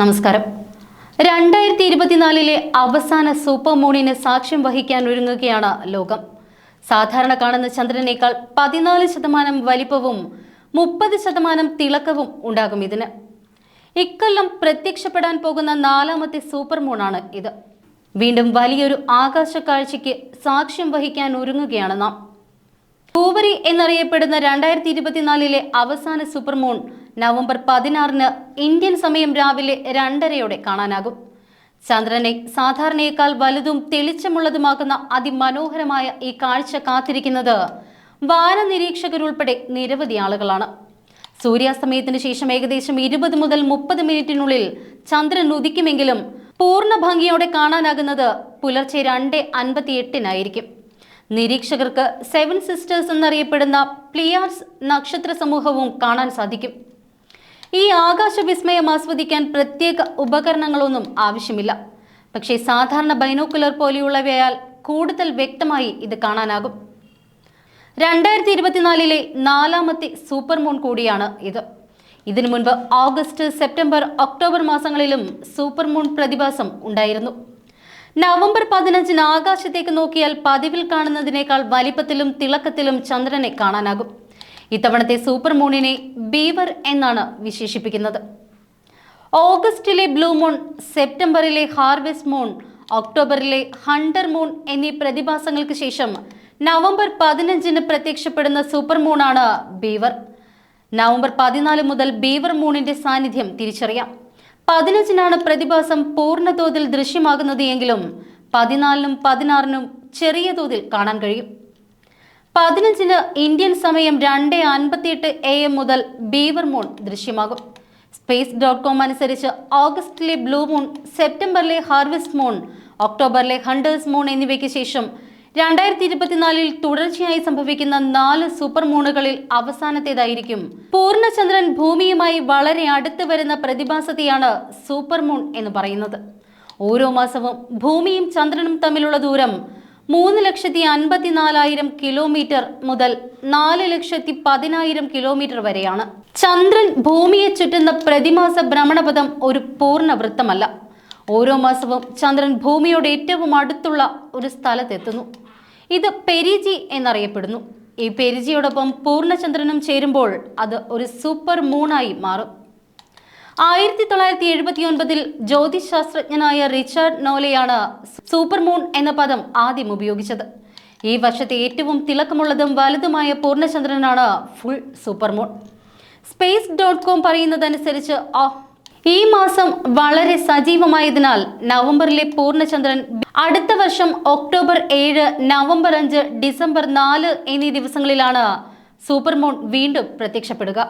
നമസ്കാരം. രണ്ടായിരത്തി ഇരുപത്തിനാലിലെ അവസാന സൂപ്പർ മൂണിന് സാക്ഷ്യം വഹിക്കാൻ ഒരുങ്ങുകയാണ് ലോകം. സാധാരണ കാണുന്ന ചന്ദ്രനേക്കാൾ പതിനാല് ശതമാനം വലിപ്പവും മുപ്പത് ശതമാനം തിളക്കവും ഉണ്ടാകും ഇതിന്. ഇക്കൊല്ലം പ്രത്യക്ഷപ്പെടാൻ പോകുന്ന നാലാമത്തെ സൂപ്പർ മൂണാണ് ഇത്. വീണ്ടും വലിയൊരു ആകാശ കാഴ്ചയ്ക്ക് സാക്ഷ്യം വഹിക്കാൻ ഒരുങ്ങുകയാണ് നാം. കൂവരി എന്നറിയപ്പെടുന്ന രണ്ടായിരത്തി ഇരുപത്തിനാലിലെ അവസാന സൂപ്പർ മൂൺ നവംബർ പതിനാറിന് ഇന്ത്യൻ സമയം രാവിലെ രണ്ടരയോടെ കാണാനാകും. ചന്ദ്രനെ സാധാരണയേക്കാൾ വലുതും തെളിച്ചമുള്ളതുമാക്കുന്ന അതിമനോഹരമായ ഈ കാഴ്ച കാത്തിരിക്കുന്നത് വാനനിരീക്ഷകരുൾപ്പെടെ നിരവധി ആളുകളാണ്. സൂര്യാസ്തമയത്തിന് ശേഷം ഏകദേശം ഇരുപത് മുതൽ മുപ്പത് മിനിറ്റിനുള്ളിൽ ചന്ദ്രൻ ഉദിക്കുമെങ്കിലും പൂർണ ഭംഗിയോടെ കാണാനാകുന്നത് പുലർച്ചെ രണ്ട് അൻപത്തി എട്ടിനായിരിക്കും നിരീക്ഷകർക്ക് സെവൻ സിസ്റ്റേഴ്സ് എന്നറിയപ്പെടുന്ന പ്ലിയാർസ് നക്ഷത്ര സമൂഹവും കാണാൻ സാധിക്കും. ഈ ആകാശ വിസ്മയം ആസ്വദിക്കാൻ പ്രത്യേക ഉപകരണങ്ങളൊന്നും ആവശ്യമില്ല. പക്ഷേ സാധാരണ ബൈനോക്കുലർ പോലെയുള്ളവയാൽ കൂടുതൽ വ്യക്തമായി ഇത് കാണാനാകും. രണ്ടായിരത്തി ഇരുപത്തിനാലിലെ നാലാമത്തെ സൂപ്പർ മൂൺ കൂടിയാണ് ഇത്. ഇതിനു മുൻപ് ഓഗസ്റ്റ് സെപ്റ്റംബർ ഒക്ടോബർ മാസങ്ങളിലും സൂപ്പർ മൂൺ പ്രതിഭാസം ഉണ്ടായിരുന്നു. നവംബർ പതിനഞ്ചിന് ആകാശത്തേക്ക് നോക്കിയാൽ പതിവിൽ കാണുന്നതിനേക്കാൾ വലിപ്പത്തിലും തിളക്കത്തിലും ചന്ദ്രനെ കാണാനാകും. ഇത്തവണത്തെ സൂപ്പർ മൂണിനെ ബീവർ എന്നാണ് വിശേഷിപ്പിക്കുന്നത്. ഓഗസ്റ്റിലെ ബ്ലൂ മൂൺ സെപ്റ്റംബറിലെ ഹാർവെസ്റ്റ് മൂൺ ഒക്ടോബറിലെ ഹണ്ടർ മൂൺ എന്നീ പ്രതിഭാസങ്ങൾക്ക് ശേഷം നവംബർ പതിനഞ്ചിന് പ്രത്യക്ഷപ്പെടുന്ന സൂപ്പർ മൂണാണ് ബീവർ. നവംബർ പതിനാല് മുതൽ ബീവർ മൂണിന്റെ സാന്നിധ്യം തിരിച്ചറിയാം. പതിനഞ്ചിനാണ് പ്രതിഭാസം പൂർണതോതിൽ ദൃശ്യമാകുന്നത് എങ്കിലും പതിനാലിനും പതിനാറിനും ചെറിയ തോതിൽ കാണാൻ കഴിയും. പതിനഞ്ചിന് ഇന്ത്യൻ സമയം രണ്ട് അൻപത്തിയെട്ട് എ എം മുതൽ ബീവർ മൂൺ ദൃശ്യമാകും. സ്പേസ് ഡോട്ട് കോം അനുസരിച്ച് ഓഗസ്റ്റിലെ ബ്ലൂ മൂൺ സെപ്റ്റംബറിലെ ഹാർവെസ്റ്റ് മൂൺ ഒക്ടോബറിലെ ഹണ്ടേഴ്സ് മൂൺ എന്നിവയ്ക്ക് ശേഷം രണ്ടായിരത്തി ഇരുപത്തിനാലിൽ തുടർച്ചയായി സംഭവിക്കുന്ന നാല് സൂപ്പർ മൂണുകളിൽ അവസാനത്തേതായിരിക്കും. പൂർണചന്ദ്രൻ ഭൂമിയുമായി വളരെ അടുത്ത് വരുന്ന പ്രതിഭാസത്തെയാണ് സൂപ്പർ മൂൺ എന്ന് പറയുന്നത്. ഓരോ മാസവും ഭൂമിയും ചന്ദ്രനും തമ്മിലുള്ള ദൂരം മൂന്ന് ലക്ഷത്തി അൻപത്തിനാലായിരം കിലോമീറ്റർ മുതൽ നാല് ലക്ഷത്തി പതിനായിരം കിലോമീറ്റർ വരെയാണ്. ചന്ദ്രൻ ഭൂമിയെ ചുറ്റുന്ന പ്രതിമാസ ഭ്രമണപഥം ഒരു പൂർണ വൃത്തമല്ല ഓരോ മാസവും ചന്ദ്രൻ ഭൂമിയോട് ഏറ്റവും അടുത്തുള്ള ഒരു സ്ഥലത്തെത്തുന്നു. ഇത് പെരിജി എന്നറിയപ്പെടുന്നു. ഈ പെരിജിയോടൊപ്പം പൂർണചന്ദ്രനും ചേരുമ്പോൾ അത് ഒരു സൂപ്പർ മൂണായി മാറും. ആയിരത്തി തൊള്ളായിരത്തി എഴുപത്തി ഒൻപതിൽ ജ്യോതിശാസ്ത്രജ്ഞനായ റിച്ചാർഡ് നോലെയാണ് സൂപ്പർ മൂൺ എന്ന പദം ആദ്യം ഉപയോഗിച്ചത്. ഈ വർഷത്തെ ഏറ്റവും തിളക്കമുള്ളതും വലുതുമായ പൂർണചന്ദ്രനാണ് full super moon. Space dot com പറയുന്നതനുസരിച്ച് ഈ മാസം വളരെ സജീവമായതിനാൽ നവംബറിലെ പൂർണചന്ദ്രൻ അടുത്ത വർഷം ഒക്ടോബർ ഏഴ് നവംബർ അഞ്ച് ഡിസംബർ നാല് എന്നീ ദിവസങ്ങളിലാണ് സൂപ്പർ മൂൺ വീണ്ടും പ്രത്യക്ഷപ്പെടുക.